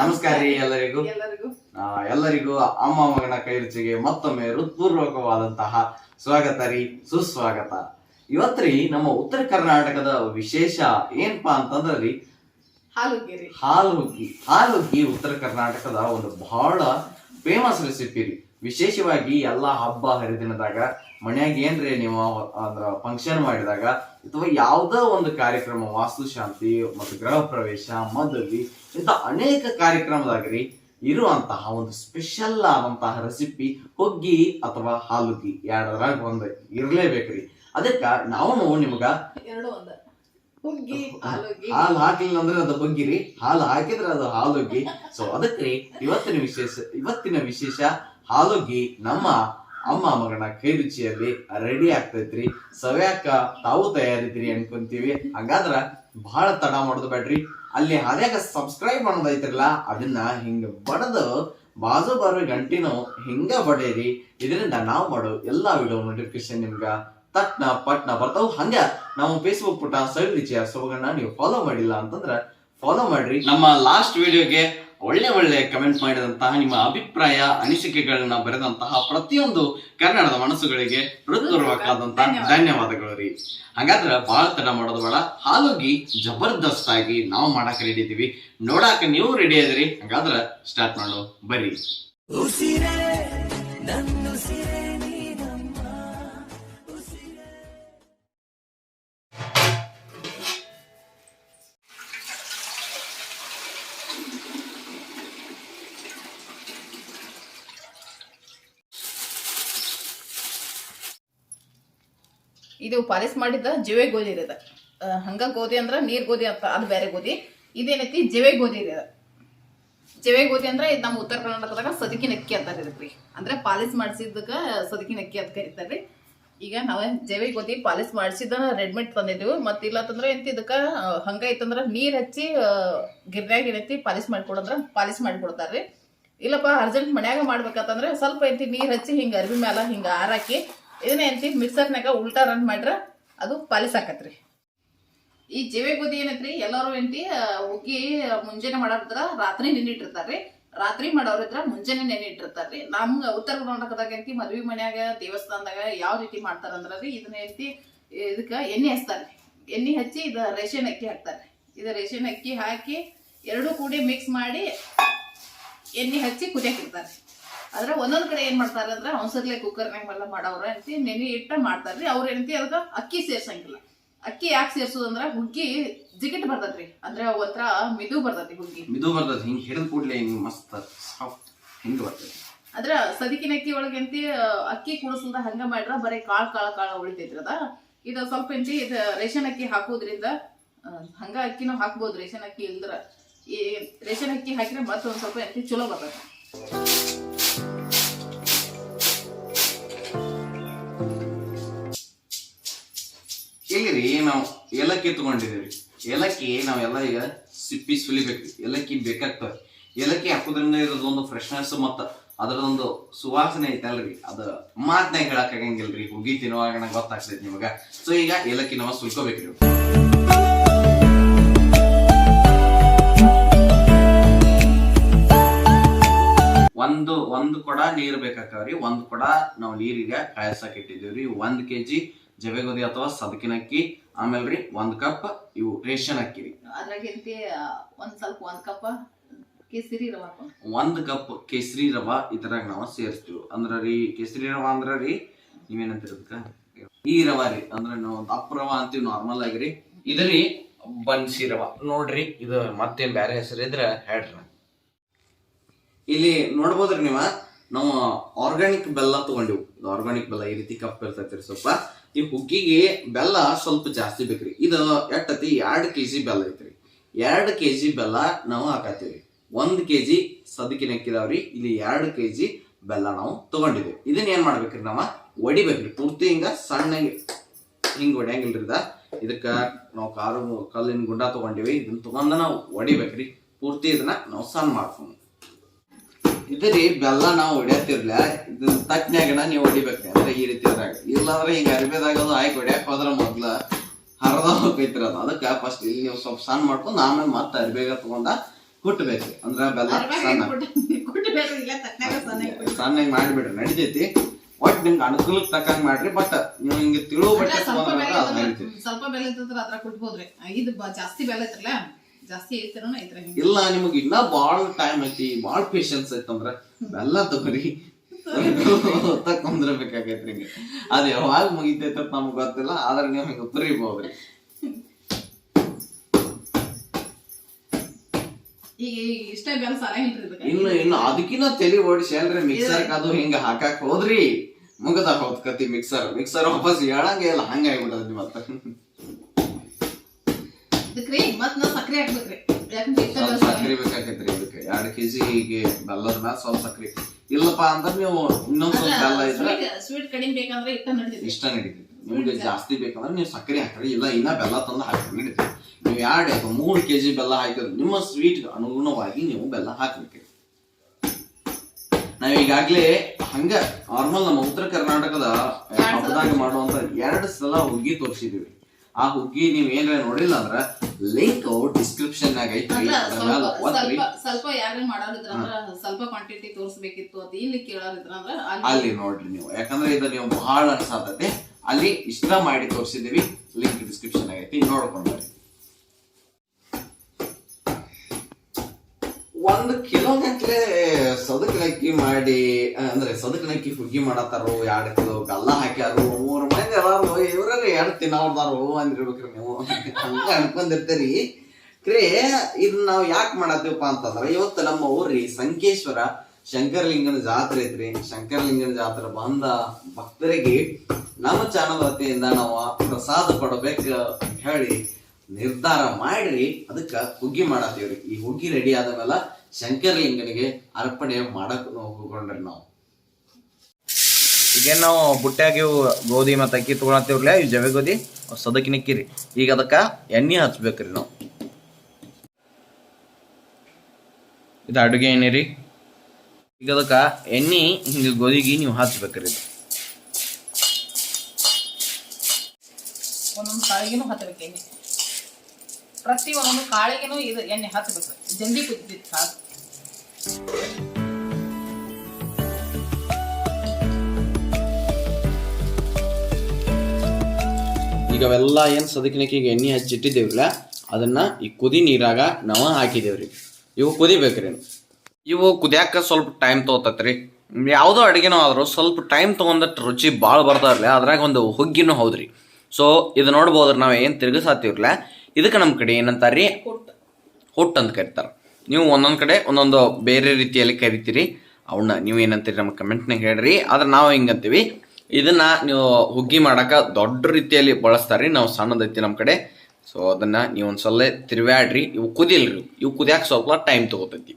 ನಮಸ್ಕಾರ ರೀ ಎಲ್ಲರಿಗೂ. ಎಲ್ಲರಿಗೂ. ಅಮ್ಮ ಮಗನ ಕೈರುಚಿಗೆ ಮತ್ತೊಮ್ಮೆ ಹೃತ್ಪೂರ್ವಕವಾದಂತಹ ಸ್ವಾಗತ ರೀ ಸುಸ್ವಾಗತ. ಇವತ್ತ್ರಿ ನಮ್ಮ ಉತ್ತರ ಕರ್ನಾಟಕದ ವಿಶೇಷ ಏನಪ್ಪಾ ಅಂತಂದ್ರ ರೀ ಹಾಲುಗೆರೆ ಹಾಲು ಹುಗ್ಗಿ ಹಾಲು ಹುಗ್ಗಿ ಉತ್ತರ ಕರ್ನಾಟಕದ ಒಂದು ಬಹಳ ಫೇಮಸ್ ರೆಸಿಪಿ ರೀ. ವಿಶೇಷವಾಗಿ ಎಲ್ಲಾ ಹಬ್ಬ ಹರಿದಿನದಾಗ ಮನ್ಯಾಗ ಏನ್ರಿ ನೀವು ಅಂದ್ರ ಫಂಕ್ಷನ್ ಮಾಡಿದಾಗ ಅಥವಾ ಯಾವುದೋ ಒಂದು ಕಾರ್ಯಕ್ರಮ ವಾಸ್ತುಶಾಂತಿ ಮತ್ತು ಗೃಹ ಪ್ರವೇಶ ಮದುವೆ ಇಂಥ ಅನೇಕ ಕಾರ್ಯಕ್ರಮದಾಗ್ರಿ ಇರುವಂತಹ ಒಂದು ಸ್ಪೆಷಲ್ ಆದಂತಹ ರೆಸಿಪಿ ಹುಗ್ಗಿ ಅಥವಾ ಹಾಲುಗಿ ಎರಡರಾಗ ಒಂದು ಇರ್ಲೇಬೇಕ್ರಿ. ಅದಕ್ಕ ನಾವು ನಿಮ್ಗ? ಹಾಲುಗಿ ಹಾಲು ಹಾಕಿಲ್ಲ ಅಂದ್ರೆ ಅದು ಬಗ್ಗಿರಿ. ಹಾಲು ಹಾಕಿದ್ರೆ ಅದು ಹಾಲುಗ್ಗಿ. ಸೊ ಅದಕ್ಕೆ ಇವತ್ತಿನ ವಿಶೇಷ ಇವತ್ತಿನ ವಿಶೇಷ ಹಾಲುಗ್ಗಿ ನಮ್ಮ ಅಮ್ಮ ಮಗನ ಕೈ ರುಚಿಯಲ್ಲಿ ರೆಡಿ ಆಗ್ತೈತ್ರಿ. ಸವ್ಯಾಕ ತಾವು ತಯಾರಿದ್ರಿ ಅನ್ಕೊಂತೀವಿ. ಹಾಗಾದ್ರ ಬಹಳ ತಡ ಮಾಡೋದು ಬೇಡ್ರಿ. ಅಲ್ಲಿ ಹಾದ್ಯಾಗ ಸಬ್ಸ್ಕ್ರೈಬ್ ಮಾಡೋದೈತ್ರಲ್ಲ ಅದನ್ನ ಹಿಂಗ ಬಡದು ಬಾಜು ಬರೋ ಗಂಟಿನೂ ಹಿಂಗ ಬಡೇರಿ. ಇದರಿಂದ ನಾವು ಮಾಡೋ ಎಲ್ಲಾ ವಿಡಿಯೋ ನೋಟಿಫಿಕೇಶನ್ ನಿಮ್ಗ ತಟ್ನ ಪಟ್ನ ಬರ್ತಾವ. ಹಂಗ ನಾವು ಫೇಸ್ಬುಕ್ ಪುಟ ಸೈಡ್ ರುಚಿಯ ಸೊಬಗನ್ನ ನೀವು ಫಾಲೋ ಮಾಡಿಲ್ಲ ಅಂತಂದ್ರ ಫಾಲೋ ಮಾಡ್ರಿ. ನಮ್ಮ ಲಾಸ್ಟ್ ವಿಡಿಯೋಗೆ ಒಳ್ಳೆ ಒಳ್ಳೆ ಕಮೆಂಟ್ ಮಾಡಿದಂತಹ ನಿಮ್ಮ ಅಭಿಪ್ರಾಯ ಅನಿಸಿಕೆಗಳನ್ನ ಬರೆದಂತಹ ಪ್ರತಿಯೊಂದು ಕನ್ನಡದ ಮನಸ್ಸುಗಳಿಗೆ ಹೃತ್ಪೂರ್ವಕವಾದಂತಹ ಧನ್ಯವಾದ. ಧನ್ಯವಾದಗಳು ರೀ. ಹಾಗಾದ್ರೆ ಬಹಳ ತಡ ಮಾಡೋದು ಬೇಡ. ಹಾಲುಗಿ ಜಬರ್ದಸ್ತ್ ಆಗಿ ನಾವು ಮಾಡಕ್ ರೆಡಿ ಇದೀವಿ. ನೋಡಾಕ ನೀವು ರೆಡಿ ಅದ್ರಿ ಹಾಗಾದ್ರೆ ಸ್ಟಾರ್ಟ್ ಮಾಡೋ. ಬರ್ರಿ. ಇದು ಪಾಲಿಸ್ ಮಾಡಿದ ಜವೆ ಗೋಧಿ ಇರದ ಹಂಗ ಗೋಧಿ ಅಂದ್ರ ನೀರ್ ಗೋಧಿ ಅಂತ, ಅದು ಬೇರೆ ಗೋಧಿ. ಇದೇನೈತಿ? ಜವೆ ಗೋಧಿ ಇರದ ಜವೆ ಗೋಧಿ ಅಂದ್ರೆ ಇದು ನಮ್ಮ ಉತ್ತರ ಕರ್ನಾಟಕದಾಗ ಸದಕಿನ ಅಕ್ಕಿ ಅಂತಾರೆ ಇದಕ್ರಿ. ಅಂದ್ರೆ ಪಾಲಿಸ್ ಮಾಡಿಸಿದ್ದಕ್ಕ ಸದಕಿನ ಅಕ್ಕಿ ಅಂತ ಕರೀತಾರ್ರಿ. ಈಗ ನಾವ ಜವೆ ಗೋಧಿ ಪಾಲಿಸ್ ಮಾಡಿಸಿದ ರೆಡಿಮೇಡ್ ತಂದಿದ್ದೀವಿ ಮತ್ತ ಇಲ್ಲತ್ತಂದ್ರ ಎಂತ ಇದಕ್ಕ ಹಂಗ ಐತಂದ್ರ ನೀರ್ ಹಚ್ಚಿ ಗಿರ್ನ್ಯಾಗ ಏನೈತಿ? ಪಾಲಿಸ್ ಮಾಡ್ಕೊಡಂದ್ರ ಪಾಲಿಸ್ ಮಾಡಿಕೊಡ್ತಾರ್ರಿ. ಇಲ್ಲಪ್ಪ ಅರ್ಜೆಂಟ್ ಮನ್ಯಾಗ ಮಾಡ್ಬೇಕಂತಂದ್ರೆ ಸ್ವಲ್ಪ ಎಂತಿ ನೀರ್ ಹಚ್ಚಿ ಹಿಂಗ ಅರ್ಬಿ ಮ್ಯಾಲ ಹಿಂಗ ಆರಾಕಿ ಇದನ್ನ ಎಂತಿ ಮಿಕ್ಸರ್ನಾಗ ಉಲ್ಟಾ ರನ್ ಮಾಡ್ರ ಅದು ಪಾಲಿಸ್ ಆಕತ್ರಿ ಈ ಜವೆ ಗೋಧಿ ಏನೈತ್ರಿ, ಎಲ್ಲರೂ ಏನ್ತಿ ಹುಗ್ಗಿ ಮುಂಜಾನೆ ಮಾಡೋದ್ರ ರಾತ್ರಿ ನೆನಿಟ್ಟಿರ್ತಾರ್ರಿ ರಾತ್ರಿ ಮಾಡೋರ್ ಇದ್ರ ಮುಂಜಾನೆ ನೆನಿಟ್ಟಿರ್ತಾರ್ರಿ ನಮ್ ಉತ್ತರ ಕರ್ನಾಟಕದಾಗ ಎಂತಿ ಮದ್ವಿ ಮನ್ಯಾಗ, ದೇವಸ್ಥಾನದಾಗ ಯಾವ ರೀತಿ ಮಾಡ್ತಾರ ರೀ ಇದನ್ನ ಎಂತಿ ಇದಕ್ಕ ಎಣ್ಣೆ ಹಚ್ತಾರ್ರಿ. ಎಣ್ಣೆ ಹಚ್ಚಿ ಇದ ರೇಷನ್ ಅಕ್ಕಿ ಹಾಕ್ತಾರ್ರಿ. ಇದ ರೇಷನ್ ಅಕ್ಕಿ ಹಾಕಿ, ಎರಡೂ ಕೂಡಿ ಮಿಕ್ಸ್ ಮಾಡಿ ಎಣ್ಣೆ ಹಚ್ಚಿ ಕುದಿಯಾಕಿರ್ತಾರ್ರಿ. ಇಡ್ತಾರ್ರಿ ಆದ್ರೆ ಒಂದೊಂದ್ ಕಡೆ ಏನ್ ಮಾಡ್ತಾರ ಅಂದ್ರೆ ಅವಸರ್ಲೆ ಕುಕ್ಕರ್ನಾಗೆಲ್ಲ ಮಾಡವ್ರ ಅಂತಿ ನೆನೆ ಇಟ್ಟ ಮಾಡ್ತಾರ್ರಿ ಅವ್ರ ಏನಂತಿ ಅದಕ್ಕ ಅಕ್ಕಿ ಸೇರ್ಸಂಗಿಲ್ಲ. ಅಕ್ಕಿ ಯಾಕೆ ಸೇರ್ಸೋದು ಅಂದ್ರೆ ಹುಗ್ಗಿ ಜಿಗಿಟ್ ಬರ್ತದ್ರಿ. ಅಂದ್ರೆ ಒಂಥರ ಮಿದು ಬರ್ತೈತಿ ಹುಗ್ಗಿ. ಮಿದು ಬರ್ತದ ಹಿಂಗ್ ಹಿಡಿದ ಕೂಡ್ಲೆ ಹಿಂಗ್ ಮಸ್ತ್ ಸಾಫ್ಟ್ ಹಿಂಗ್ ಬರ್ತದೆ ಅದ್ರ ಸದಿಕಿನ ಅಕ್ಕಿ ಒಳಗೆ ಎಂತಿ ಅಕ್ಕಿ ಕುಡಿಸಲ್ದ ಹಂಗ ಮಾಡ್ರ ಬರೀ ಕಾಳ್ ಕಾಳ ಕಾಳ ಉಳಿತೈತ್ರಿ ಅದ. ಇದು ಸ್ವಲ್ಪ ಇಂಚಿ ಇದ ರೇಷನ್ ಅಕ್ಕಿ ಹಾಕೋದ್ರಿಂದ ಹಂಗ ಅಕ್ಕಿನೂ ಹಾಕ್ಬೋದು ರೇಷನ್ ಅಕ್ಕಿ ಇಲ್ದ್ರ. ಈ ರೇಷನ್ ಅಕ್ಕಿ ಹಾಕಿದ್ರೆ ಮತ್ತೆ ಒಂದ್ ಸ್ವಲ್ಪ ಅಕ್ಕಿ ಚಲೋ ಬರ್ತೈತಿ ಇಲ್ಲಿ ರೀ ನಾವು ಏಲಕ್ಕಿ ತಗೊಂಡಿದ್ದೀವಿ ಏಲಕ್ಕಿ ನಾವೆಲ್ಲ ಈಗ ಸಿಪ್ಪಿ ಸುಲಿಬೇಕು ಏಲಕ್ಕಿ ಬೇಕಾಗ್ತವೆ ಏಲಕ್ಕಿ ಹಾಕೋದ್ರಿಂದ ಇರೋದೊಂದು ಫ್ರೆಶ್ನೆಸ್ ಮತ್ತ ಅದರದೊಂದು ಸುವಾಸನೆ ಐತಲ್ರಿ. ಅದ ಮಾತ್ನಾಗ ಹೇಳಕ್ ಆಗಂಗಿಲ್ರಿ. ಹುಗಿ ತಿನ್ನುವಾಗ ನಂಗೆ ಗೊತ್ತಾಗ್ತೈತಿ ನಿಮಗ. ಸೊ ಈಗ ಏಲಕ್ಕಿ ನಾವು ಸುಲ್ಕೋಬೇಕ್ರಿ. ಒಂದು ಒಂದು ಕೊಡ ನೀರ್ ಬೇಕಾಗ್ತಾವ್ರಿ ಒಂದು ಕೊಡ ನಾವು ನೀರಿಗೆ ಕಾಯಸಕ್ ಇಟ್ಟಿದ್ದೀವ್ರಿ. ಒಂದ್ ಕೆಜಿ ಜಿ ಜವೆಗೋದಿ ಅಥವಾ ಸದಕಿನ ಅಕ್ಕಿ ಆಮೇಲೆ ರೀ ಒಂದ್ ಕಪ್ ಇವು ರೇಷನ್ ಅಕ್ಕಿ ರೀ. ಅದ್ರಾಗ ಒಂದ್ ಸ್ವಲ್ಪ ಒಂದ್ ಕಪ್ಪ ಕೇಸರಿ ರವ ಒಂದ್ ಕಪ್ ಕೇಸರಿ ರವಾ ಇದ್ರಾಗ ನಾವು ಸೇರಿಸ್ತೀವಿ ಅಂದ್ರ ರೀ ಕೇಸರಿ ರವಾ ಅಂದ್ರ ರೀ ನೀವೇನಂತೀರ ಅದಕ್ಕ ಈ ರವ ರೀ ಅಂದ್ರ ನಾವು ದಪ್ಪ ರವ ಅಂತೀವಿ ನಾರ್ಮಲ್ ಆಗಿ ರೀ. ಇದ್ರಿ ಬನ್ಸಿ ರವಾ. ನೋಡ್ರಿ ಇದು ಮತ್ತೇನ್ ಬ್ಯಾರೆ ಹೆಸರು ಇದ್ರ ಹೇಳ್ರಿ ಇಲ್ಲಿ ನೋಡ್ಬೋದ್ರಿ ನೀವ? ನಾವು ಆರ್ಗಾನಿಕ್ ಬೆಲ್ಲ ತಗೊಂಡಿವು. ಆರ್ಗಾನಿಕ್ ಬೆಲ್ಲ ಈ ರೀತಿ ಕಪ್ ಇರ್ತೈತ್ರಿ ಸ್ವಲ್ಪ. ಈ ಹುಗ್ಗಿಗೆ ಬೆಲ್ಲ ಸ್ವಲ್ಪ ಜಾಸ್ತಿ ಬೇಕ್ರಿ. ಇದು ಎಟ್ಟತಿ? ಎರಡ್ ಕೆಜಿ ಬೆಲ್ಲ ಐತ್ರಿ. ಎರಡ್ ಕೆಜಿ ಬೆಲ್ಲ ನಾವು ಹಾಕತ್ತೀವಿ. ಒಂದ್ ಕೆಜಿ ಸದಕಿನ ಹಾಕಿದಾವ್ರಿ ಇಲ್ಲಿ ಎರಡ್ ಕೆಜಿ ಬೆಲ್ಲ ನಾವು ತಗೊಂಡಿದ್ವಿ. ಇದನ್ನ ಏನ್ ಮಾಡ್ಬೇಕ್ರಿ ನಾವ? ಒಡಿಬೇಕ್ರಿ. ಪೂರ್ತಿ ಹಿಂಗ ಸಣ್ಣಗೆ ಹಿಂಗ್ ಹೊಡ್ಯಂಗಿಲ್ರಿ ಇದ. ಇದಕ್ಕ ನಾವು ಕಾರು ಕಲ್ಲಿನ ಗುಂಡ ತಗೊಂಡಿವಿ. ಇದನ್ನ ತಗೊಂಡ ನಾವು ಒಡಿಬೇಕ್ರಿ. ಪೂರ್ತಿ ಇದನ್ನ ನಾವು ಸಣ್ಣ ಮಾಡ್ಕೊಂಡು ಇದ್ರಿ ಬೆಲ್ಲ ನಾವು ಹೊಡ್ಯತಿರ್ಲ ಇದನ್ನ ತಟ್ನ್ಯಾಗನ ನೀವು ಹೊಡಿಬೇಕು. ಅಂದ್ರೆ ಈ ರೀತಿ ಅದ್ರಾಗ ಇಲ್ಲಾಂದ್ರೆ ಹಿಂಗ ಅರಿಬೇದಾಗ ಅದು ಆಯ್ಕೆ ಹೊಡ್ಯಾಕ ಹೋದ್ರ ಮೊದ್ಲ ಹರದ ಹೋಗೈತ್ರಿ ಅದು ಅದಕ್ಕೆ ಫಸ್ಟ್ ಇಲ್ಲಿ ನೀವು ಸ್ವಲ್ಪ ಸಣ್ಣ ಮಾಡ್ಕೊಂಡು ಆಮೇಲೆ ಮತ್ತೆ ಅರ್ಬೇಗ ತಗೊಂಡ ಕುಟ್ಬೇಕು. ಅಂದ್ರ ಬೆಲ್ಲ ಸಣ್ಣ. ಸಣ್ಣಗೆ ಮಾಡಿಬಿಡ್ರಿ. ನಡಿತೈತಿ. ಒಟ್ ನಿಮ್ಗೆ ಅನುಕೂಲಕ್ಕೆ ತಕ್ಕಂಗ್ ಮಾಡ್ರಿ ಬಟ್ ನೀವು ಹಿಂಗೆ ತಿಳುವ ಬಟ್ಟೆ ಸ್ವಲ್ಪ ಬೆಲೆ ಇದ್ರೆ ಅದ್ರ ಕುಟ್ಬೋದ್ರಿ. ಇದು ಜಾಸ್ತಿ ಬೆಲೆ ಐತ್ರಲ್ಲ ಜಾಸ್ತಿ ಐತಿರೋನ ಐತ್ರ ಇಲ್ಲ ನಿಮಗೆ ಇನ್ನ ಬಾಳ ಟೈಮ್ ಐತಿ ಬಾಳ ಪೇಶನ್ಸ್ ಐತಂದ್ರ ಬೆಲ್ಲ ತಗೋರಿ ತಕೊಂಡ್ರಬೇಕಾಗೈತ್ರಿ ನಿಮಗೆ. ಅದ್ ಯಾವಾಗ ಮುಗಿತೈತ ನಮ್ಗೆ ಗೊತ್ತಿಲ್ಲ ಆದ್ರೆ ನೀವು ಹಿಂಗೆ ತುರಿಬಹುದ್ರಿ ಈಗ ಇಷ್ಟೇ ಬೆಲ್ಲ ಸಾಲ ಇನ್ನು ಇನ್ನು ಅದಕ್ಕಿನ್ನ ತಲಿ ಓಡಿಸಿ ಅಲ್ರಿ ಮಿಕ್ಸರ್ ಅದು ಹಿಂಗ ಹಾಕಾಕ್ ಹೋದ್ರಿ. ಮುಗದ ಹೋದ್ ಕತಿ ಮಿಕ್ಸರ್ ಮಿಕ್ಸರ್ ವಾಪಸ್ ಹೇಳಂಗೆ ಇಲ್ಲ ಹಂಗ ಆಗ್ಬಿಡದ್ರಿ ಮತ್ತ ಇದಕ್ರಿ ಮತ್ ನಾವ್ ಸಕ್ರೆ ಹಾಕ್ಬೇಕ್ರಿ ಸ್ವಲ್ಪ ಸಕ್ರಿ ಬೇಕಾಕೈತ್ರಿ ಇದಕ್ಕೆ. ಎರಡ್ ಕೆಜಿಗೆ ಬೆಲ್ಲದ ಮ್ಯಾಲ ಸ್ವಲ್ಪ ಸಕ್ರಿ. ಇಲ್ಲಪ್ಪ ಅಂದ್ರೆ ನೀವು ಇನ್ನೊಂದ್ ಸ್ವಲ್ಪ ಬೆಲ್ಲ ಇದ್ರೆ ಸ್ವೀಟ್ ಕಡಿಮೆ ಬೇಕಂದ್ರೆ ಇಷ್ಟ ನಡೀತೈತಿ ಇಷ್ಟ ನಡೀತೈತಿ. ನಿಮ್ಗೆ ಜಾಸ್ತಿ ಬೇಕಂದ್ರೆ ನೀವು ಸಕ್ಕರೆ ಹಾಕ್ರಿ ಇಲ್ಲ ಇನ್ನ ಬೆಲ್ಲ ತಂದು ಹಾಕಿ ನಡೀತೈತಿ. ನೀವು ಎರಡು ಅಥವಾ ಮೂರು ಕೆಜಿ ಬೆಲ್ಲ ಹಾಕಿದ್ರೆ ನಿಮ್ಮ ಸ್ವೀಟ್ ಅನುಗುಣವಾಗಿ ನೀವು ಬೆಲ್ಲ ಹಾಕ್ಬೇಕು. ನಾವ್ ಈಗಾಗ್ಲೇ ಹಂಗ ನಾರ್ಮಲ್ ನಮ್ಮ ಉತ್ತರ ಕರ್ನಾಟಕದ ಹಬ್ಬದಾಗ ಮಾಡುವಂತ ಎರಡು ಸಲ ಹುಗ್ಗಿ ತೋರಿಸಿದೀವಿ. ಆ ಹುಗ್ಗಿ ನೀವ್ ಏನ್ರ ನೋಡಿಲ್ಲ ಅಂದ್ರ ಲಿಂಕ್ ಡಿಸ್ಕ್ರಿಪ್ಷನ್ ನಾಗ ಮ್ಯಾಲ ಸ್ವಲ್ಪ ಯಾರು ಮಾಡೋರಿದ್ರ ಅಂದ್ರ ಸ್ವಲ್ಪ ಕ್ವಾಂಟಿಟಿ ತೋರಿಸ್ಬೇಕಿತ್ತು ಅಂತ ಇಲ್ಲಿ ಕೇಳೋರಿದ್ರ ಅಂದ್ರ ಅಲ್ಲಿ ನೋಡ್ರಿ ನೀವು. ಯಾಕಂದ್ರೆ ಇದು ನೀವು ಬಹಳ ಅನ್ಸಾತೈತಿ. ಅಲ್ಲಿ ಇಷ್ಟ ಮಾಡಿ ತೋರಿಸಿದೀವಿ ಲಿಂಕ್ ಡಿಸ್ಕ್ರಿಪ್ಷನ್ ಆಗೈತಿ ನೋಡ್ಕೊಂಡು ಒಂದು ಕಿಲೋ ಗಂಟ್ಲೆ ಸದಕನಕ್ಕಿ ಮಾಡಿ, ಅಂದ್ರೆ ಸದಕನಕ್ಕಿ ಹುಗ್ಗಿ ಮಾಡತ್ತಾರು, ಎರಡು ಕಿಲೋ ಬೆಲ್ಲ ಹಾಕ್ಯಾರು, ಮೂರು ಮಂದಿ ಅದಾರು, ಇವ್ರಲ್ಲಿ ಎರಡು ತಿನ್ನೋರ್ದಾರು ಅಂದಿರ್ಬೇಕ್ರಿ ನೀವು. ಹಂಗ ಅನ್ಕೊಂಡಿರ್ತೀರಿ. ಕ್ರೇ ಇದನ್ನ ನಾವು ಯಾಕೆ ಮಾಡತ್ತೀವಪ್ಪ ಅಂತಂದ್ರೆ, ಇವತ್ತು ನಮ್ಮ ಊರಿ ಸಂಕೇಶ್ವರ ಶಂಕರಲಿಂಗನ ಜಾತ್ರೆ ಐತ್ರಿ. ಶಂಕರಲಿಂಗನ ಜಾತ್ರೆ ಬಂದ ಭಕ್ತರಿಗೆ ನಮ್ಮ ಚಾನಲ್ ವತಿಯಿಂದ ನಾವು ಪ್ರಸಾದ ಕೊಡಬೇಕು ಹೇಳಿ ನಿರ್ಧಾರ ಮಾಡ್ರಿ ಅದಕ್ಕ ಹುಗ್ಗಿ ಮಾಡತ್ತೀವ್ರಿ. ಈ ಹುಗ್ಗಿ ರೆಡಿ ಆದ ಮೇಲೆ ಶಂಕರಲಿಂಗನಿಗೆ ಅರ್ಪಣೆ ಮಾಡಕ್ ಹೋಗ್ಕೊಂಡ್ರಿ ನಾವು. ಈಗ ನಾವು ಬುಟ್ಟ್ಯಾಗ ಇವು ಗೋಧಿ ಮತ್ತು ಅಕ್ಕಿ ತೊಗೊಳತ್ತೀವ್ರಲ್ಲ ಇವು ಜವೆ ಗೋಧಿ ಸದಕಿನಿಕ್ಕಿರಿ ಈಗ ಅದಕ್ಕ ಎಣ್ಣೆ ಹಚ್ಬೇಕ್ರಿ ನಾವು. ಇದು ಅಡುಗೆ ಎಣ್ಣೆ ರೀ ಈಗ ಅದಕ್ಕ ಎಣ್ಣೆ ಹಿಂಗೆ ಗೋಧಿಗೆ ನೀವು ಹಚ್ಬೇಕ್ರಿ ಇದು. ಒಂದೊಂದು ಕಾಳಿಗೆನೂ ಹತ್ತಬೇಕು ಎಣ್ಣೆ. ಪ್ರತಿ ಒಂದೊಂದು ಕಾಳಿಗೆನೂ ಇದು ಎಣ್ಣೆ ಹತ್ತಬೇಕು ಜಲ್ದಿ ಕುದ್ದಿತ್ತು ಸಾಕು ಈಗ ಅವೆಲ್ಲ ಏನು ಸದಕಿನಕ್ಕಿಗೆ ಎಣ್ಣೆ ಹಚ್ಚಿಟ್ಟಿದ್ದೇವ್ರಲ್ಲ ಅದನ್ನ ಈ ಕುದಿ ನೀರಾಗ ನಾವು ಹಾಕಿದೇವ್ರಿ ಇವು ಕುದಿಬೇಕ್ರಿ. ಇವು ಕುದಿಯಾಕ ಸ್ವಲ್ಪ ಟೈಮ್ ತೊಗೊತತ್ರಿ ಯಾವುದೋ ಅಡುಗೆನೂ ಆದ್ರೂ ಸ್ವಲ್ಪ ಟೈಮ್ ತೊಗೊಂಡಟ್ಟು ರುಚಿ ಭಾಳ ಬರ್ತಾವ್ರಲ್ಲ, ಅದ್ರಾಗ ಒಂದು ಹುಗ್ಗಿನೂ ಹೌದ್ರಿ. ಸೊ ಇದು ನೋಡ್ಬೋದ್ರಿ ನಾವು ಏನು ತಿರ್ಗಿಸಾತೀವ್ರಲ್ಲ ಇದಕ್ಕೆ ನಮ್ಮ ಕಡೆ ಏನಂತಾರೆ ರೀ ಹುಟ್ಟು ಅಂತ ಕರೀತಾರೆ. ನೀವು ಒಂದೊಂದು ಕಡೆ ಒಂದೊಂದು ಬೇರೆ ರೀತಿಯಲ್ಲಿ ಕರಿತೀರಿ. ಅವನ್ನ ನೀವು ಏನಂತೀರಿ ನಮ್ಮ ಕಮೆಂಟ್ನಾಗ ಹೇಳ್ರಿ. ಆದ್ರೆ ನಾವು ಹೆಂಗಂತೀವಿ. ಇದನ್ನ ನೀವು ಹುಗ್ಗಿ ಮಾಡಕ ದೊಡ್ಡ ರೀತಿಯಲ್ಲಿ ಬಳಸ್ತಾರ್ರಿ. ನಾವು ಸಣ್ಣದೈತಿ ನಮ್ಮ ಕಡೆ. ಸೊ ಅದನ್ನ ನೀವು ಒಂದು ಸಲ ತಿರ್ವ್ಯಾಡ್ರಿ. ಇವು ಕುದಿಲ್ರಿ. ಇವು ಕುದಿಯಾಕ ಸ್ವಲ್ಪ ಟೈಮ್ ತಗೋತೈತಿ.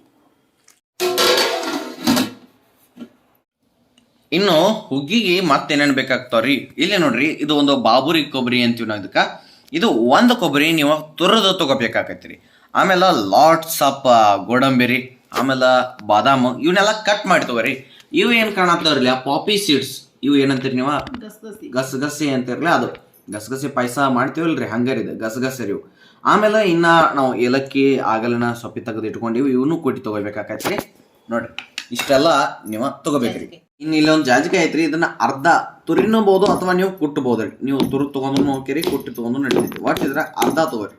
ಇನ್ನು ಹುಗ್ಗಿಗೆ ಮತ್ತೇನೇನು ಬೇಕಾಗ್ತಾವ್ರಿ? ಇಲ್ಲಿ ನೋಡ್ರಿ ಇದು ಒಂದು ಬಾಬುರಿ ಕೊಬ್ಬರಿ ಅಂತೀವಿ ನಾವು ಇದಕ್ಕೆ. ಇದು ಒಂದು ಕೊಬ್ಬರಿ ನೀವು ತುರಿದು ರೀ ಆಮೇಲೆ ಲಾಟ್ಸ್ ಆಫ್ ಗೋಡಂಬಿರಿ ಆಮೇಲೆ ಬಾದಾಮು ಇವನ್ನೆಲ್ಲ ಕಟ್ ಮಾಡಿ ತಗೋರಿ. ಇವು ಏನು ಆ ಪಾಪಿ ಸೀಡ್ಸ್ ಇವು ಏನಂತೀರಿ ನೀವು? ಗಸಗಸಿ. ಅಂತಿರಲಿ ಅದು? ಗಸಗಸೆ ಪಾಯಸ ಮಾಡ್ತೀವಲ್ರಿ ಹಂಗಾರಿದೆ ಗಸಗಸೆ ರೀ ಆಮೇಲೆ ಇನ್ನ ನಾವು ಏಲಕ್ಕಿ ಆಗಲನ ಸೊಪ್ಪಿ ತೆಗೆದು ಇಟ್ಕೊಂಡಿವಿ ಇವನು ಕೊಟ್ಟು ರೀ ನೋಡ್ರಿ ಇಷ್ಟೆಲ್ಲ ನೀವು ತಗೋಬೇಕ್ರಿ. ಇನ್ನು ಇಲ್ಲೊಂದು ಜಾಜಿಕಾಯಿ ಐತ್ರಿ ಇದನ್ನ ಅರ್ಧ ತುರಿನಬಹುದು ಅಥವಾ ನೀವು ಕುಟ್ಟಬಹುದು? ನೀವು ತುರು ತಗೊಂಡು ಹೋಗಿರಿ ಕುಟ್ಟಿ ತಗೊಂಡು ನಡೀತೈತಿ. ಒಟ್ಟು ಇದ್ರ ಅರ್ಧ ತಗೋರಿ.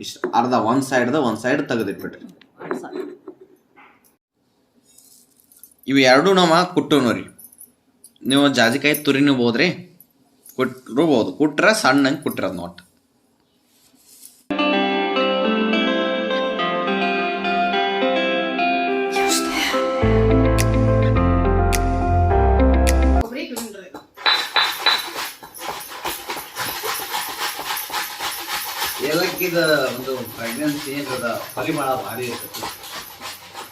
ಇಷ್ಟ. ಅರ್ಧ ಒಂದ್ ಸೈಡ್ದ ಒಂದ್ ಸೈಡ್ ತೆಗೆದಿಟ್ಬಿಟ್ರಿ. ಇವು ಎರಡು ನಮ್ಮ ರೀ. ನೀವು ಜಾಜಿಕಾಯಿ ತುರಿನೂ ಬೋದ್ರಿ ಕುಟ್ರಬಹುದು ಕುಟ್ರ ಸಣ್ಣಂಗೆ ಕುಟ್ಟಿರೋದು ನೋಟ್. ಏಲಕ್ಕಿದ ಒಂದು ಪ್ರೆಗ್ನೆನ್ಸಿ ಏನದ ಪರಿಮಳ ಭಾರಿ ಇರ್ತೈತಿ.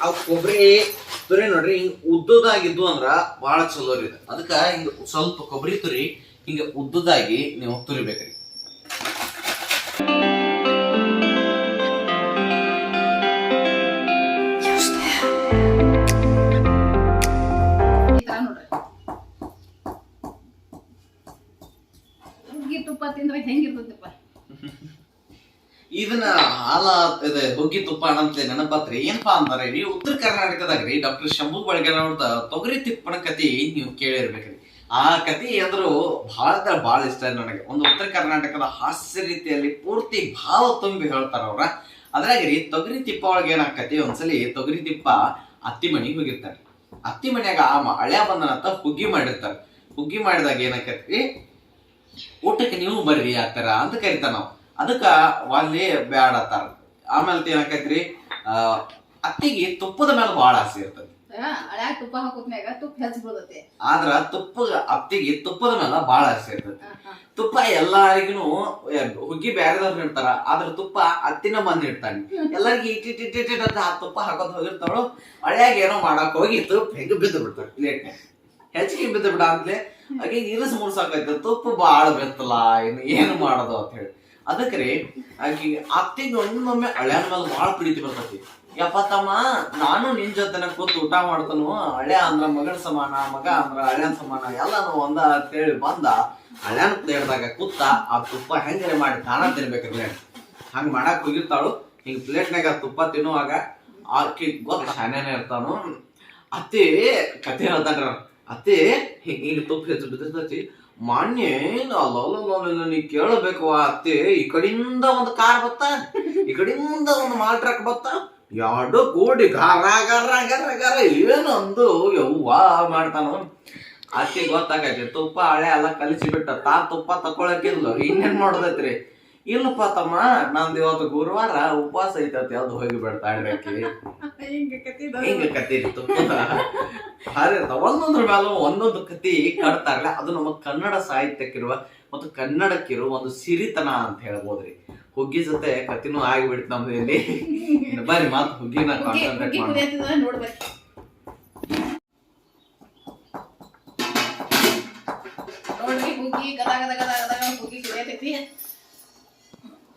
ಆ ಕೊಬ್ಬರಿ, ತುರಿ ನೋಡ್ರಿ, ಹಿಂಗ್ ಉದ್ದುದಾಗಿದ್ದು ಅಂದ್ರ ಬಹಳ ಚಲೋ ರೀ ಅದಕ್ಕ ಹಿಂಗ ಸ್ವಲ್ಪ ಕೊಬ್ಬರಿ ತುರಿ, ಹಿಂಗ ಉದ್ದುದಾಗಿ ನೀವು ತುರಿಬೇಕ್ರಿ. ತುಪ್ಪ ತಿಂದ್ರೆ ಹೆಂಗಿರ್ತೈತಿಪ್ಪ ಇದನ್ನ ಹಾಲ, ಇದೆ ಹುಗ್ಗಿ ತುಪ್ಪ ಅನ್ನಂತ ನೆನಪಾತ್ರಿ. ಏನಪ್ಪಾ ಅಂತಾರೆ ರೀ ಉತ್ತರ ಕರ್ನಾಟಕದಾಗ ರೀ ಡಾಕ್ಟರ್ ಶಂಭು ಬಳಗೇರ ಅವ್ರದ ತೊಗರಿ ತಿಪ್ಪಣ ಕತಿ ನೀವು ಕೇಳಿರ್ಬೇಕ್ರಿ. ಆ ಕತಿ ಅಂದ್ರು ಬಹಳ ಬಹಳ ಇಷ್ಟ ನನಗೆ. ಒಂದು ಉತ್ತರ ಕರ್ನಾಟಕದ ಹಾಸ್ಯ ರೀತಿಯಲ್ಲಿ ಪೂರ್ತಿ ಭಾವ ತುಂಬಿ ಹೇಳ್ತಾರ ಅವ್ರ. ಅದ್ರಾಗ ರೀ ತೊಗರಿ ತಿಪ್ಪ ಒಳಗೆ ಏನಾಕತಿ ಒಂದ್ಸಲಿ ತೊಗರಿ ತಿಪ್ಪ ಅತ್ತಿ ಮನಿಗೆ ಹೋಗಿರ್ತಾರೆ ಅತ್ತಿ ಮನ್ಯಾಗ ಆ ಬಂದನ ಬಂದನಂತ ಹುಗ್ಗಿ ಮಾಡಿರ್ತಾರೆ ಹುಗ್ಗಿ ಮಾಡಿದಾಗ ಏನಾಕತ್ರಿ ಊಟಕ್ಕೆ ನೀವು ಬರ್ರಿ ಆತರ ಅಂತ ಕರಿತಾರ ನಾವು ಅದಕ್ಕ ಅಲ್ಲಿ ಬ್ಯಾಡತಾರ ಆಮೇಲೆ ಏನಾಕೈತ್ರಿ ಆ ಅತ್ತಿಗೆ ತುಪ್ಪದ ಮೇಲೆ ಬಹಳ ಆಸೆ ಇರ್ತದೆ ತುಪ್ಪ ತುಪ್ಪ ಹೆಚ್ಚ್ ಆದ್ರ ತುಪ್ಪ ಅತ್ತಿಗೆ ತುಪ್ಪದ ಮೇಲೆ ಬಹಳ ಆಸೆ ಇರ್ತದೆ ತುಪ್ಪ ಎಲ್ಲಾರಿಗೂ ಹುಗ್ಗಿ ಬ್ಯಾರೆದವ್ರು ಇರ್ತಾರ ಆದ್ರ ತುಪ್ಪ ಅತ್ತಿನ ಬಂದ್ ಇಡ್ತಾನೆ ಎಲ್ಲರಿಗೂ ಇಟ್ಟಿಟ್ಟಿಟ್ಟಿಟ್ ಅಂತ ಆ ತುಪ್ಪ ಹಾಕೋದ್ ಹೋಗಿರ್ತಾಳು ಹಳ್ಯಾಗ ಏನೋ ಮಾಡಕ್ ಹೋಗಿ ತುಪ್ಪ ಹೆಂಗ ಬಿದ್ದು ಬಿಡ್ತಾರೆ ಪ್ಲೇಟ್ ಹೆಚ್ಚಿಗೆ ಬಿದ್ದು ಬಿಡ ಅಂತಲೇ ಹಾಗೆ ಇರಸ್ ಮುಡ್ಸಾಕೈತೆ ತುಪ್ಪ ಬಾಳ ಬೆತ್ತಲ್ಲ ಇನ್ನು ಏನು ಮಾಡೋದು ಅಂತ ಹೇಳಿ. ಅದಕ್ಕೆ ರೀ, ಆಕಿ ಅತ್ತಿಗೆ ಒಮ್ಮೊಮ್ಮೆ ಹಳ್ಯಾನ ಮೇಲೆ ಭಾಳ ಪ್ರೀತಿ ಬರ್ತೈತಿ. ಯಪ್ಪ ತಮ್ಮ, ನಾನು ನಿನ್ ಜೊತೆನ ಕೂತು ಊಟ ಮಾಡ್ತಾನು ಹಳ್ಯ ಅಂದ್ರ ಮಗನ ಸಮಾನ, ಮಗ ಅಂದ್ರ ಹಳ್ಯಾನ ಸಮಾನ, ಎಲ್ಲಾನು ಒಂದ ಅಂತೇಳಿ ಬಂದ, ಹಳ್ಯಾನ ಪ್ಲೇಟ್ದಾಗ ಕೂತ ಆ ತುಪ್ಪ ಹೆಂಗರೆ ಮಾಡಿ ತಾನ ತಿನ್ಬೇಕ್ರಿ ಹಂಗ ಮಾಡಕ್ ಹೋಗಿರ್ತಾಳು, ಹಿಂಗ್ ಪ್ಲೇಟ್ನಾಗ ತುಪ್ಪ ತಿನ್ನುವಾಗ ಆಕಿ ಗೊತ್ತ ಶಾನೇನೆ ಇರ್ತಾನು. ಅತ್ತಿ ಕತೆ ಹೇಳ್ತಾನ ಅತ್ತಿ, ಹಿಂಗ ಹಿಂಗ ತುಪ್ಪ ಹೆಚ್ಚು ಬಿದ್ದಿರ್ತೈತಿ. ಮಾನ್ಯ ನೀ ಕೇಳಬೇಕು ಅತ್ತಿ. ಈ ಕಡೆಯಿಂದ ಒಂದು ಕಾರ್ ಬತ್ತ? ಈ ಕಡೆಯಿಂದ ಒಂದು ಮಾಲ್ ಟ್ರಕ್ ಬತ್ತ? ಎರಡು ಕೂಡಿ ಗಾರ ಗಾರ ಗಾರ ಗಾರ ಅಂದು ಯವ್ವ ಮಾಡ್ತಾನ. ಅತ್ತಿ ಗೊತ್ತಾಗೈತಿ, ತುಪ್ಪ ಹಳೆ ಎಲ್ಲ ಕಲಿಸಿ ಬಿಟ್ಟ ತಾ ತುಪ್ಪ ತಕೊಳಕಿಲ್ಲ ಇನ್ನೇನ್ ಮಾಡೋದೈತ್ರಿ? ಇಲ್ಲಪ್ಪ ತಮ್ಮ ನಂದು ಇವತ್ತು ಗುರುವಾರ ಉಪವಾಸ ಐತತಿ ಅದು ಹೋಗಿ ಬಿಡ್ತಾ ಇಡಕ್ಕೆ ಹಿಂಗ ಕತಿ ತುಪ್ಪದ ಭಾರಿ ಒಂದೊಂದ್ರ ಮೇಲೆ ಒಂದೊಂದು ಕತಿ ಕಟ್ತಾರಲ್ಲ ಅದು ನಮ್ಮ ಕನ್ನಡ ಸಾಹಿತ್ಯಕ್ಕಿರುವ ಮತ್ತು ಕನ್ನಡಕ್ಕಿರುವ ಒಂದು ಸಿರಿತನ ಅಂತ ಹೇಳ್ಬೋದ್ರಿ. ಹುಗ್ಗಿ ಜೊತೆ ಕತಿನೂ ಆಗಿಬಿಡ್ತು ನಮ್ದು ಇಲ್ಲಿ ಬಾರಿ ಬರ್ರಿ ಮಾತು ಹುಗ್ಗಿನ ಹುಗ್ಗಿ ಕಾನ್ಸಂಟ್ರೇಟ್ ನೋಡ್ರಿ ಹುಗ್ಗಿ ಗದ ಗದ ಗದ ಗದ ಹುಗ್ಗಿ ಕುದಿಯತೈತಿ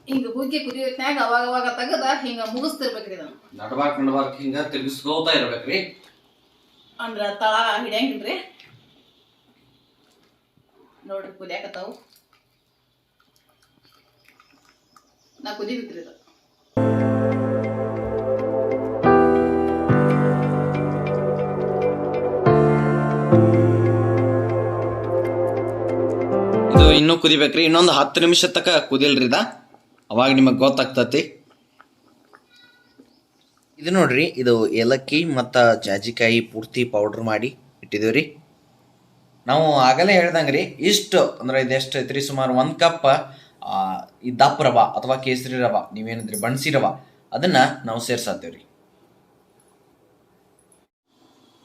ಹಿಂಗ ಹುಗ್ಗಿ ಕುದಿಯತ್ನಾಗ ಅವಾಗ ಅವಾಗ ತೆಗದ ಹಿಂಗ ಮುಗಿಸ್ತಿರ್ಬೇಕ್ರಿ ಇದನ್ನ. ನಡ್ಬಾರ್ಕ್ ನಡ್ಬಾರ್ಕ್ ಹಿಂಗ ತಿರ್ಗಿಸ್ಕೋತ ಇರ್ಬೇಕ್ರಿ. ಅಂದ್ರ ತಳ ಹಿಡಿಯಂಗಿಲ್ರಿ. ನೋಡ್ರಿ ಕುದಿಯಾಕತ್ತಾವು. ನಾ ಕುದಿಬೇಕ್ರಿ ಇದು. ಇದು ಇನ್ನೂ ಕುದಿಬೇಕ್ರಿ ಇನ್ನೊಂದು ಹತ್ತು ನಿಮಿಷ ತಕ ಕುದಿಲ್ರಿ ಇದ. ಅವಾಗ ನಿಮಗೆ ಗೊತ್ತಾಗ್ತತಿ? ಇದು ನೋಡ್ರಿ ಇದು ಏಲಕ್ಕಿ ಮತ್ತು ಜಾಜಿಕಾಯಿ ಪೂರ್ತಿ ಪೌಡ್ರ್ ಮಾಡಿ ಇಟ್ಟಿದ್ದೀವಿ ನಾವು ಆಗಲೇ ಹೇಳ್ದಂಗೆ ರೀ ಇಷ್ಟು ಅಂದ್ರೆ ಇದೆಷ್ಟು ಐತ್ರಿ ಸುಮಾರು ಒಂದು ಕಪ್ ಈ ದಪ್ಪ ರವ ಅಥವಾ ಕೇಸರಿ ರವ ನೀವೇನಂದ್ರಿ ಬಣ್ಸಿ ರವ ಅದನ್ನು ನಾವು ಸೇರ್ಸಾತೇವ್ರಿ.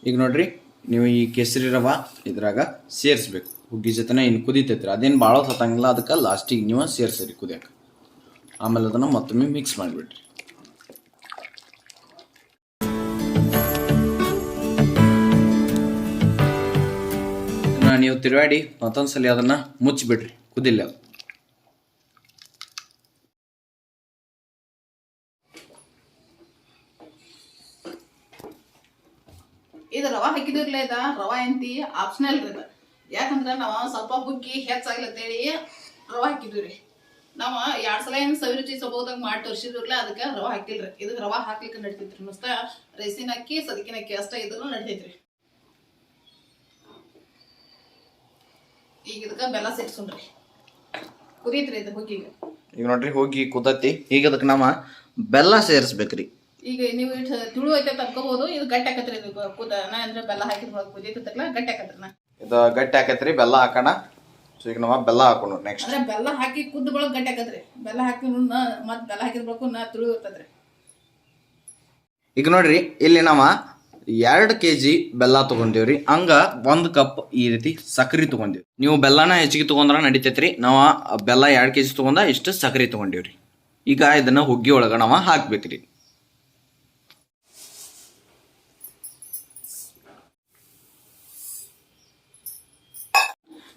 ಈಗ ನೋಡ್ರಿ ನೀವು ಈ ಕೇಸರಿ ರವ ಇದ್ರಾಗ ಸೇರಿಸ್ಬೇಕು. ಹುಗ್ಗಿ ಜೊತೆನ ಇನ್ನು ಕುದಿತೈತ್ರಿ. ಅದೇನು ಭಾಳ ಹೊತ್ತಂಗಿಲ್ಲ ಅದಕ್ಕೆ ಲಾಸ್ಟಿಗೆ ನೀವು ಸೇರ್ಸಿರಿ ಕುದಿಯಕ್ಕೆ ಆಮೇಲೆ ಅದನ್ನು ಮತ್ತೊಮ್ಮೆ ಮಿಕ್ಸ್ ಮಾಡಿಬಿಡ್ರಿ. ನೀವು ತಿರುವಾಡಿ ಮತ್ತೊಂದ್ಸಲಿ ಅದನ್ನ ಮುಚ್ಚಿಬಿಡ್ರಿ, ಕುದಿಲ್ಲ. ಇದು ರವಾ ಹಾಕಿದಿರ್ಲೇ ಇದ? ರವಾ ಎಂತಿ? ಆಪ್ಷನಲ್ ರೀ ಯಾಕಂದ್ರ ನಾವ ಸ್ವಲ್ಪ ಬುಕ್ಕಿ ಹೆಚ್ಚಾಗ್ಲತ್ತೇಳಿ, ರವಾ ಹಾಕಿದ್ವಿ ನಾವ ಎರಡ್ ಸಲ ಏನ್ ಸವಿರುಚಿ ಸಬೋದಾಗ ಮಾಡಿ ತೋರಿಸಿದ್ರಲ್ಲ ಅದಕ್ಕೆ ರವಾ ಹಾಕಿಲ್ರಿ. ಇದು ರವಾ ಹಾಕ್ಲಿಕ್ಕೆ ನಡಿತೈತ್ರಿ. ಮಸ್ತ ರೈಸಿನ ಅಕ್ಕಿ ಸದಕಿನ ಅಕ್ಕಿ ಅಷ್ಟ ಇದ್ರು ನಡಿತೈತ್ರಿ. ಈಗ ಇದಕ್ಕ ಬೆಲ್ಲ ಸೇರ್ಸುಣ್ರಿ. ಕುದೀತ್ರಿ ಇದು ಹೋಗಿ ಈಗ. ನೋಡ್ರಿ ಹೋಗಿ ಕುದತಿ ಈಗ ಅದಕ್ಕೆ ನಮ್ಮ ಬೆಲ್ಲ ಸೇರಿಸ್ಬೇಕ್ರಿ. ಈಗ ನೀವು ತುಳು ಐತೆ ತಕ್ಕೋಬಹುದು ಇದು ಗಟ್ಟಿ ಹಾಕತ್ರಿ ಇದು ಕುದ ನಾ ಅಂದ್ರೆ ಬೆಲ್ಲ ಹಾಕಿದ್ರ ಕುದೀತೈತಲ್ಲ ಗಟ್ಟಿ ಹಾಕತ್ರಿ ನಾ. ಇದು ಗಟ್ಟಿ ಹಾಕತ್ರಿ ಬೆಲ್ಲ ಹಾಕೋಣ. ಸೊ ಈಗ ನಾವು ಬೆಲ್ಲ ಹಾಕೊಂಡು ನೆಕ್ಸ್ಟ್ ಬೆಲ್ಲ ಹಾಕಿ ಕುದ್ದ ಬಳಕ ಗಟ್ಟಿ ಆಕತ್ರಿ ಬೆಲ್ಲ ಹಾಕಿ ಮತ್ ಬೆಲ್ಲ ಹಾಕಿದ ಬಳಕ ನಾ ತುಳು ಇರ್ತದ್ರಿ ಈಗ ನೋಡ್ರಿ ಇಲ್ಲಿ ನಾವು ಎರಡು ಕೆ ಜಿ ಬೆಲ್ಲ ತೊಗೊಂಡೇವ್ರಿ. ಹಂಗ ಒಂದ್ ಕಪ್ ಈ ರೀತಿ ಸಕ್ರೆ ತೊಗೊಂಡೇವಿ ನೀವು ಬೆಲ್ಲನ ಹೆಚ್ಚಿಗೆ ತಗೊಂಡ್ರ ನಡಿತೈತ್ರಿ. ನಾವು ಬೆಲ್ಲ ಎರಡು ಕೆ ಜಿ ತೊಗೊಂಡ ಇಷ್ಟು ಸಕ್ರೆ ತೊಗೊಂಡೇವ್ರಿ. ಈಗ ಇದನ್ನ ಹುಗ್ಗಿ ಒಳಗ ನಾವು ಹಾಕ್ಬೇಕ್ರಿ.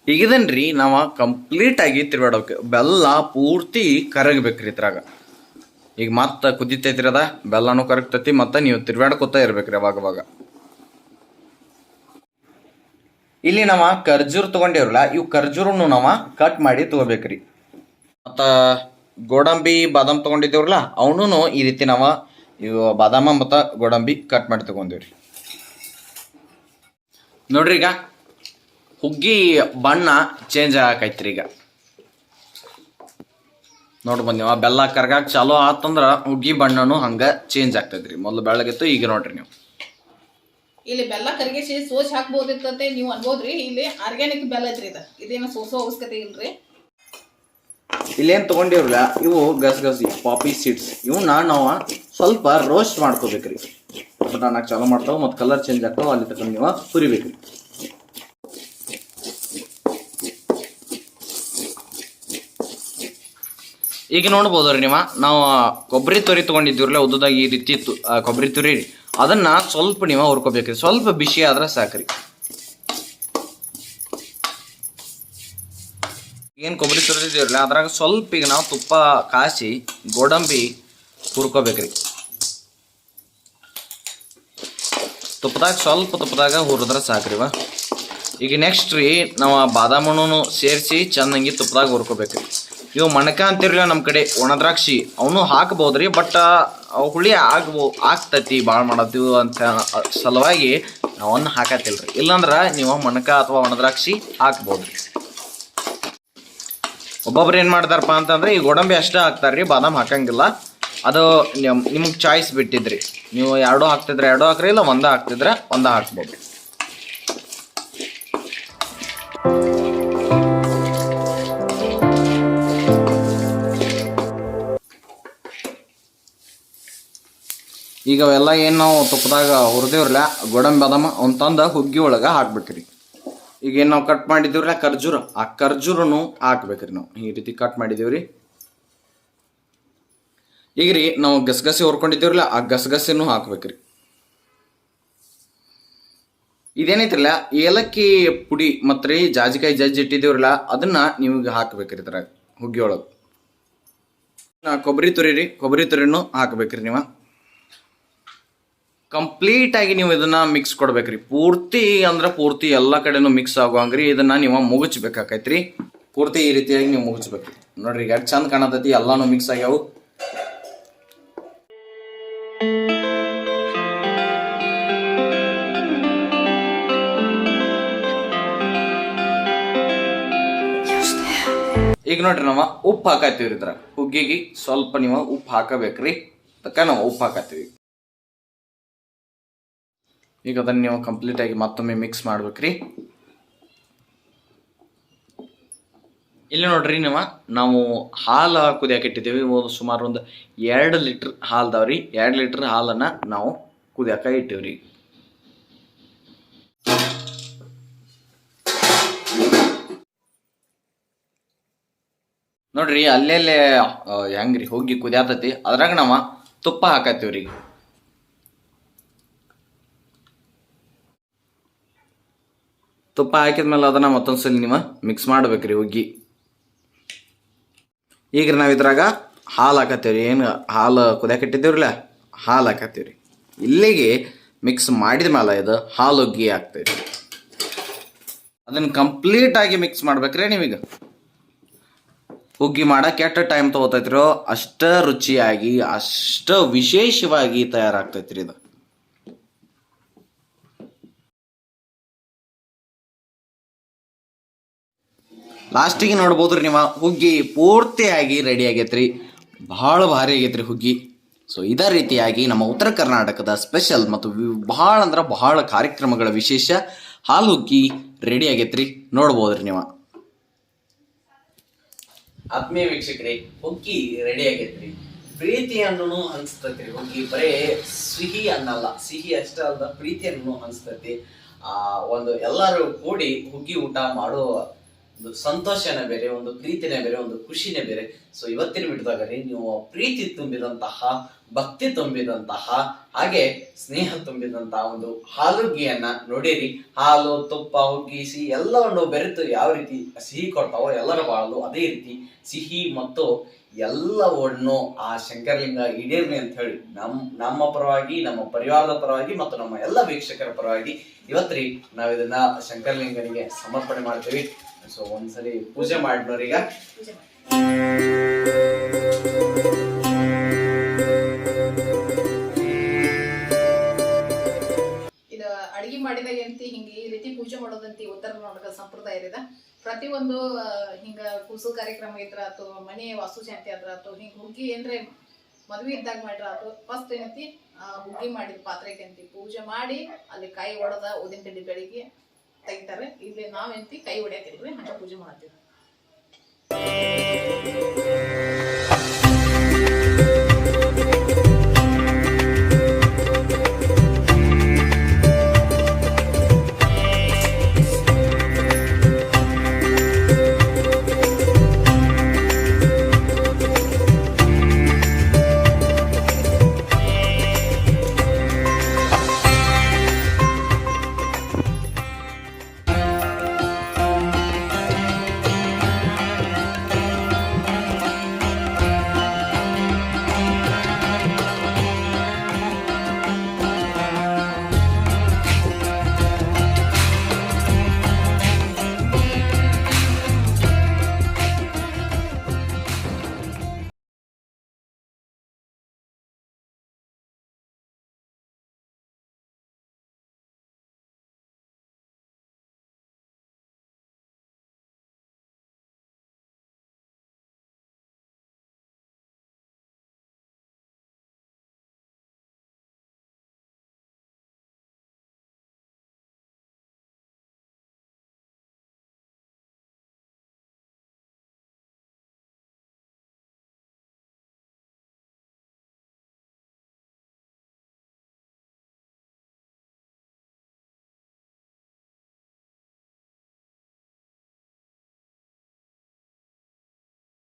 ಈಗ ರೀ ನಾವು ಕಂಪ್ಲೀಟ್ ಆಗಿ ತಿರ್ಗಾಡೋಕೆ ಬೆಲ್ಲ ಪೂರ್ತಿ ಕರಗಬೇಕ್ರಿ ಇದ್ರಾಗ. ಈಗ ಮತ್ತೆ ಕುದಿತೈತ್ರಿ ಅದ, ಬೆಲ್ಲನೂ ಕರಗ್ತೈತಿ, ಮತ್ತೆ ನೀವು ತಿರ್ಗಾಡ್ಕೊತಾ ಇರ್ಬೇಕ್ರಿ ಅವಾಗ ಇಲ್ಲಿ ನಾವು ಖರ್ಜೂರ್ ತಗೊಂಡೇವ್ರಲ್ಲ, ಇವು ಖರ್ಜೂರನ್ನು ನಾವು ಕಟ್ ಮಾಡಿ ತಗೋಬೇಕ್ರಿ. ಮತ್ತ ಗೋಡಂಬಿ, ಬಾದಾಮ್ ತೊಗೊಂಡಿದ್ದೇವ್ರಲ್ಲ ಅವನು ಈ ರೀತಿ ನಾವು ಇವು ಬಾದಾಮ ಮತ್ತು ಗೋಡಂಬಿ ಕಟ್ ಮಾಡಿ ತಗೊಂಡಿವ್ರಿ. ನೋಡ್ರಿ ಈಗ ಹುಗ್ಗಿ ಬಣ್ಣ ಚೇಂಜ್ ಆಗಾಕೈತ್ರಿ ಈಗ. ನೋಡಿ ಬಂದೀವ ಬೆಲ್ಲ ಕರ್ಗಾಕ್ ಚಾಲೋ ಆತಂದ್ರ ಹುಗ್ಗಿ ಬಣ್ಣನು ಹಂಗ ಚೇಂಜ್ ಆಗ್ತೈತ್ರಿ. ಮೊದಲು ಬೆಳ್ಳಗಿತ್ತು ಈಗ ನೋಡ್ರಿ ನೀವು. ಇಲ್ಲಿ ಬೆಲ್ಲ ಕರಗಿಸಿ ಸೋಸ್ ಹಾಕ್ಬೋದಿತ್ತಂತೆ ನೀವು ಅನ್ಬೋದ್ರಿ. ಇಲ್ಲಿ ಆರ್ಗ್ಯಾನಿಕ್ ಬೆಲ್ಲ ಐತ್ರಿ ಇದು. ಇದೇನು ಸೋಸೋ ಅವಶ್ಯಕತೆ ಇಲ್ರಿ. ಇಲ್ಲೇನ್ ತಗೊಂಡಿರಲ್ಲ ಇವು ಗಸಗಸಿ ಪಾಪಿ ಸೀಡ್ಸ್ ಇವನ್ನ ನಾವು ಸ್ವಲ್ಪ ರೋಸ್ಟ್ ಮಾಡ್ಕೋಬೇಕ್ರಿ. ಬಟಾಣಕ್ ಚಾಲೋ ಮಾಡ್ತಾವ ಮತ್ತು ಕಲರ್ ಚೇಂಜ್ ಆಗ್ತಾವ ಅಲ್ಲಿ ತಗೊಂಡು ನೀವು ಹುರಿಬೇಕ್ರಿ. ಈಗ ನೋಡ್ಬೋದ್ರಿ ನೀವು. ನಾವು ಕೊಬ್ಬರಿ ತುರಿ ತಗೊಂಡಿದ್ದೀವ್ರಲ್ಲ, ಉದ್ದದಾಗಿ ಈ ರೀತಿ ಕೊಬ್ಬರಿ ತುರಿ ಅದನ್ನ ಸ್ವಲ್ಪ ನೀವು ಹುರ್ಕೋಬೇಕ್ರಿ ಸ್ವಲ್ಪ ಬಿಸಿ ಆದ್ರೆ ಸಾಕ್ರಿ. ಏನು ಕೊಬ್ಬರಿ ತುರಿದಿದ್ದೀವ್ರಲ್ಲ, ಅದ್ರಾಗ ಸ್ವಲ್ಪ ಈಗ ನಾವು ತುಪ್ಪ ಕಾಸಿ, ಗೋಡಂಬಿ ಹುರ್ಕೋಬೇಕ್ರಿ ತುಪ್ಪದಾಗ ಸ್ವಲ್ಪ ತುಪ್ಪದಾಗ ಹುರಿದ್ರೆ ಸಾಕ್ರಿವ ಈಗ ನೆಕ್ಸ್ಟ್ ರೀ, ನಾವು ಬಾದಾಮಣ್ಣು ಸೇರಿಸಿ ಚೆನ್ನಾಗಿ ತುಪ್ಪದಾಗ ಹುರ್ಕೋಬೇಕ್ರಿ ಇವು ಮಣಕ ಅಂತಿರ್ಲಿಲ್ಲ ನಮ್ಮ ಕಡೆ, ಒಣದ್ರಾಕ್ಷಿ. ಅವನು ಹಾಕ್ಬೋದ್ರಿ ಬಟ್ ಹುಳಿ ಆಗ್ಬೋ ಆಗ್ತತಿ ಭಾಳ ಮಾಡತ್ತೀವಿ ಅಂತ ಸಲುವಾಗಿ ನಾವನ್ನ ಹಾಕತ್ತಿಲ್ರಿ ಇಲ್ಲಾಂದ್ರೆ ನೀವು ಮಣಕ ಅಥವಾ ಒಣದ್ರಾಕ್ಷಿ ಹಾಕ್ಬೋದ್ರಿ ಒಬ್ಬೊಬ್ರು ಏನು ಮಾಡ್ತಾರಪ್ಪ ಅಂತಂದ್ರೆ, ಈ ಗೋಡಂಬಿ ಅಷ್ಟೇ ಹಾಕ್ತಾರ್ರಿ ಬಾದಾಮ್ ಹಾಕಂಗಿಲ್ಲ. ಅದು ನಿಮ್ಗೆ ಚಾಯ್ಸ್ ಬಿಟ್ಟಿದ್ರಿ. ನೀವು ಎರಡೂ ಹಾಕ್ತಿದ್ರೆ, ಎರಡೂ ಹಾಕ್ರಿ, ಇಲ್ಲ ಒಂದೇ ಹಾಕ್ತಿದ್ರೆ, ಒಂದ ಹಾಕ್ಬೋದು. ಈಗ ಅವೆಲ್ಲ ಏನು ನಾವು ತುಪ್ಪದಾಗ ಹುರಿದೇವ್ರಲ್ಲ, ಗೋಡಂಬಿ, ಬಾದಾಮ, ಅವ್ನ ಹುಗ್ಗಿ ಒಳಗೆ ಹಾಕ್ಬೇಕ್ರಿ ಈಗ ಏನು ನಾವು ಕಟ್ ಮಾಡಿದ್ದೀವ್ರಲ್ಲ ಖರ್ಜೂರ, ಆ ಖರ್ಜೂರನು ಹಾಕ್ಬೇಕ್ರಿ ನಾವು. ಈ ರೀತಿ ಕಟ್ ಮಾಡಿದ್ದೀವ್ರಿ. ಈಗ ರೀ ನಾವು ಗಸಗಸೆ ಹುರ್ಕೊಂಡಿದ್ದೀವ್ರಲ್ಲ, ಆ ಗಸಗಸೆನೂ ಹಾಕ್ಬೇಕ್ರಿ. ಇದೇನೈತ್ರಲ್ಲ, ಏಲಕ್ಕಿ ಪುಡಿ ಮತ್ತು ರೀ ಜಾಜಿಕಾಯಿ ಜಜ್ಜಿ ಇಟ್ಟಿದ್ದೀವ್ರಲ್ಲ, ಅದನ್ನ ನಿಮಗೆ ಹಾಕ್ಬೇಕ್ರಿ ಇದ್ರಾಗ, ಹುಗ್ಗಿ ಒಳಗೆ. ಕೊಬ್ಬರಿ ತುರಿ ರೀ ಕೊಬ್ಬರಿ ತುರಿನೂ ಹಾಕ್ಬೇಕ್ರಿ ನೀವು. ಕಂಪ್ಲೀಟ್ ಆಗಿ ನೀವು ಇದನ್ನ ಮಿಕ್ಸ್ ಕೊಡ್ಬೇಕ್ರಿ. ಪೂರ್ತಿ ಅಂದ್ರೆ ಪೂರ್ತಿ ಎಲ್ಲ ಕಡೆನೂ ಮಿಕ್ಸ್ ಆಗುವಂಗ್ರಿ ಇದನ್ನ ನೀವು ಮುಗಿಸ್ಬೇಕಾಕೈತ್ರಿ ಪೂರ್ತಿ ಈ ರೀತಿಯಾಗಿ ನೀವು ಮುಗಿಸ್ಬೇಕ್ರಿ ನೋಡ್ರಿ, ಈಗ ಚಂದ ಕಾಣತೈತಿ, ಎಲ್ಲಾನು ಮಿಕ್ಸ್ ಆಗ್ಯಾವು. ಈಗ ನೋಡ್ರಿ ನಾವು ಉಪ್ಪು ಹಾಕತ್ತೀವ್ರಿ ಇದ್ರ ಹುಗ್ಗಿಗೆ ಸ್ವಲ್ಪ ನೀವು ಉಪ್ಪು ಹಾಕಬೇಕ್ರಿ. ಅದಕ್ಕೆ ನಾವು ಉಪ್ಪು ಹಾಕತ್ತೀವಿ. ಈಗ ಅದನ್ನು ನೀವು ಕಂಪ್ಲೀಟ್ ಆಗಿ ಮತ್ತೊಮ್ಮೆ ಮಿಕ್ಸ್ ಮಾಡ್ಬೇಕ್ರಿ. ಇಲ್ಲಿ ನೋಡ್ರಿ ನೀವು, ನಾವು ಹಾಲು ಕುದಿಯಕ್ಕೆ ಇಟ್ಟಿದ್ದೀವಿ? ಸುಮಾರು ಒಂದು ಎರಡು ಲೀಟ್ರ್ ಹಾಲ್ದವ್ರಿ ಎರಡು ಲೀಟ್ರ್ ಹಾಲನ್ನ ನಾವು ಕುದಿಯಾಕ ಇಟ್ಟಿವ್ರಿ. ನೋಡ್ರಿ, ಅಲ್ಲೆಲ್ಲೇ ಹೆಂಗ್ರಿ? ಹೋಗಿ ಕುದಿಯಾತತಿ. ಅದ್ರಾಗ ನಾವು ತುಪ್ಪ ಹಾಕತ್ತೀವ್ರಿ. ತುಪ್ಪ ಹಾಕಿದ್ಮೇಲೆ ಅದನ್ನ ಮತ್ತೊಂದ್ಸಲಿ ನೀವು ಮಿಕ್ಸ್ ಮಾಡ್ಬೇಕ್ರಿ ಹುಗ್ಗಿ. ಈಗ ನಾವು ಇದ್ರಾಗ ಹಾಲು ಹಾಕತ್ತೀವ್ರಿ. ಏನು ಹಾಲು ಕುದಿಯಾಕಿಟ್ಟಿದ್ದೀವ್ರಲ್ಲ ಹಾಲು ಹಾಲು ರೀ ಇಲ್ಲಿಗೆ ಮಿಕ್ಸ್ ಮಾಡಿದ ಮೇಲೆ ಇದು ಹಾಲು, ಹುಗ್ಗಿ ಆಗ್ತೈತಿ ಅದನ್ನ ಕಂಪ್ಲೀಟ್ ಆಗಿ ಮಿಕ್ಸ್ ಮಾಡ್ಬೇಕ್ರಿ ನೀವೀಗ. ಹುಗ್ಗಿ ಮಾಡಕ್ಕೆ ಎಷ್ಟು ಟೈಮ್ ತಗೋತೈತ್ರೋ ಅಷ್ಟ ರುಚಿಯಾಗಿ, ಅಷ್ಟ ವಿಶೇಷವಾಗಿ ತಯಾರಾಗ್ತೈತ್ರಿ ಇದು. ಲಾಸ್ಟಿಗೆ ನೋಡ್ಬೋದು ರೀ ನೀವು, ಹುಗ್ಗಿ ಪೂರ್ತಿಯಾಗಿ ರೆಡಿ ಆಗೈತ್ರಿ. ಭಾಳ ಭಾರಿ ಆಗೈತ್ರಿ ಹುಗ್ಗಿ. ಸೊ ಇದೇ ರೀತಿಯಾಗಿ ನಮ್ಮ ಉತ್ತರ ಕರ್ನಾಟಕದ ಸ್ಪೆಷಲ್ ಮತ್ತು ಭಾಳ ಅಂದ್ರೆ ಬಹಳ ಕಾರ್ಯಕ್ರಮಗಳ ವಿಶೇಷ ಹಾಲು ಹುಗ್ಗಿ ರೆಡಿ ಆಗೈತ್ರಿ. ನೋಡ್ಬೋದ್ರಿ ನೀವು. ಆತ್ಮೀಯ ವೀಕ್ಷಕರೇ, ಹುಗ್ಗಿ ರೆಡಿ ಆಗೈತ್ರಿ. ಪ್ರೀತಿ ಅನ್ನೂ ಅನ್ಸ್ತೈತ್ರಿ ಹುಗ್ಗಿ. ಬರೇ ಸಿಹಿ ಅನ್ನಲ್ಲ. ಸಿಹಿ ಅಷ್ಟೇ ಅಲ್ದ ಪ್ರೀತಿ ಅನ್ನೂ ಅನ್ಸ್ತತಿ. ಆ, ಒಂದು ಎಲ್ಲರೂ ಕೂಡಿ ಹುಗ್ಗಿ ಊಟ ಮಾಡೋ ಒಂದು ಸಂತೋಷನೇ ಬೇರೆ, ಒಂದು ಪ್ರೀತಿನೇ ಬೇರೆ, ಒಂದು ಖುಷಿನೇ ಬೇರೆ. ಸೊ ಇವತ್ತಿನ ರೀ ನೀವು ಪ್ರೀತಿ ತುಂಬಿದಂತಹ ಭಕ್ತಿ ತುಂಬಿದಂತಹ, ಹಾಗೆ ಸ್ನೇಹ ತುಂಬಿದಂತಹ ಒಂದು ಹಾಲುಗ್ಗಿಯನ್ನ ನೋಡಿರಿ. ಹಾಲು, ತುಪ್ಪ, ಹುಗ್ಗಿ, ಸಿಹಿ ಎಲ್ಲವನ್ನು ಬೆರೆತು ಯಾವ ರೀತಿ ಸಿಹಿ ಕೊಡ್ತಾವೋ ಎಲ್ಲರ ಬಾಳಲು ಅದೇ ರೀತಿ ಸಿಹಿ ಮತ್ತು ಎಲ್ಲವನ್ನು ಆ ಶಂಕರಲಿಂಗ ಈಡೇರ್ಲಿ ಅಂತ ಹೇಳಿ ನಮ್, ನಮ್ಮ ಪರವಾಗಿ, ನಮ್ಮ ಪರಿವಾರದ ಪರವಾಗಿ ಮತ್ತು ನಮ್ಮ ಎಲ್ಲ ವೀಕ್ಷಕರ ಪರವಾಗಿ ಇವತ್ತ್ರಿ ನಾವ್ ಇದನ್ನ ಶಂಕರಲಿಂಗನಿಗೆ ಸಮರ್ಪಣೆ ಮಾಡ್ತೀವಿ. ಸೊ ಒಂದ್ಸಲಿ ಪೂಜೆ ಮಾಡಿನೋರೀಗ ಎಂತಿ ಹಿಂಗೆ ಈ ರೀತಿ ಪೂಜೆ ಮಾಡೋದಂತಿ ಉತ್ತರ ಕರ್ನಾಟಕ ಸಂಪ್ರದಾಯ ಇದೆ ಪ್ರತಿ ಒಂದು ಹಿಂಗ ಕೂಸು ಕಾರ್ಯಕ್ರಮ ಇದ್ರ ಆತು, ಮನೆ ವಾಸ್ತು ಶಾಂತಿ ಆದ್ರ ಆತು, ಹಿಂಗ ಹುಗ್ಗಿ ಏನ್ರೆ ಮದ್ವೆ ಇದ್ದಾಗ ಮಾಡ್ರ ಆತು ಫಸ್ಟ್ ಏನೈತಿ ಹುಗ್ಗಿ ಮಾಡಿದ ಪಾತ್ರೆಗೆ ಅಂತಿ ಪೂಜೆ ಮಾಡಿ ಅಲ್ಲಿ ಕೈ ಒಡೆದ ಉದಿನ ತಿಂಡಿ ಬೆಳಿಗ್ಗೆ ತೆಗಿತಾರೆ. ಇಲ್ಲಿ ನಾವೆಂತಿ ಕೈ ಹೊಡ್ಯಾಕಿಲ್ರಿ ಹಂಗ ಪೂಜೆ ಮಾಡತ್ತೀವಿ.